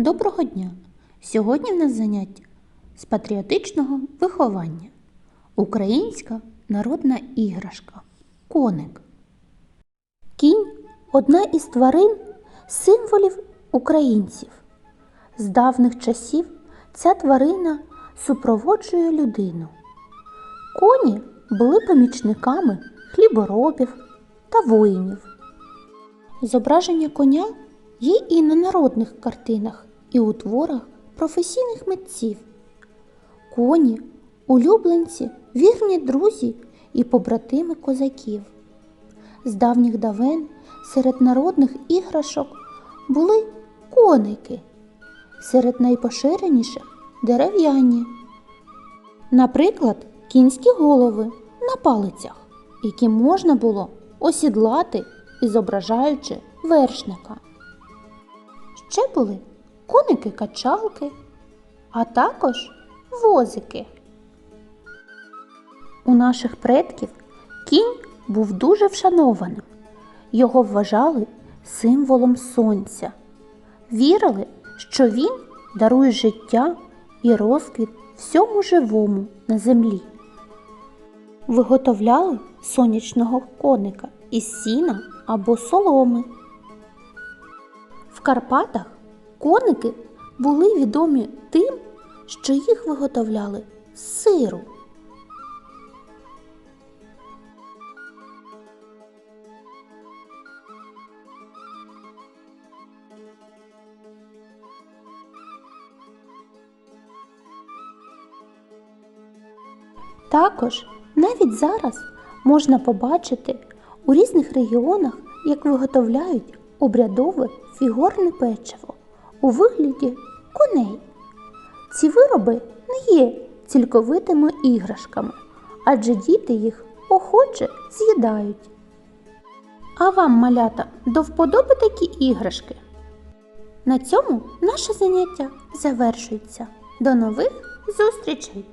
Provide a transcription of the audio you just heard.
Доброго дня! Сьогодні в нас заняття з патріотичного виховання. Українська народна іграшка. Коник. Кінь одна із тварин, символів українців. З давних часів ця тварина супроводжує людину. Коні були помічниками хліборобів та воїнів. Зображення коня є і на народних картинах, і у творах професійних митців. Коні, улюбленці, вірні друзі і побратими козаків. З давніх давен серед народних іграшок були коники, серед найпоширеніших дерев'яні. Наприклад, кінські голови на палицях, які можна було осідлати, і зображаючи вершника. Ще були коники-качалки, а також возики. У наших предків кінь був дуже вшанованим. Його вважали символом сонця. Вірили, що він дарує життя і розквіт всьому живому на землі. Виготовляли сонячного коника із сіна або соломи. В Карпатах коники були відомі тим, що їх виготовляли з сиру. Також навіть зараз можна побачити у різних регіонах, як виготовляють обрядове фігурне печиво у вигляді коней. Ці вироби не є цілковитими іграшками, адже діти їх охоче з'їдають. А вам, малята, до вподоби такі іграшки? На цьому наше заняття завершується. До нових зустрічей!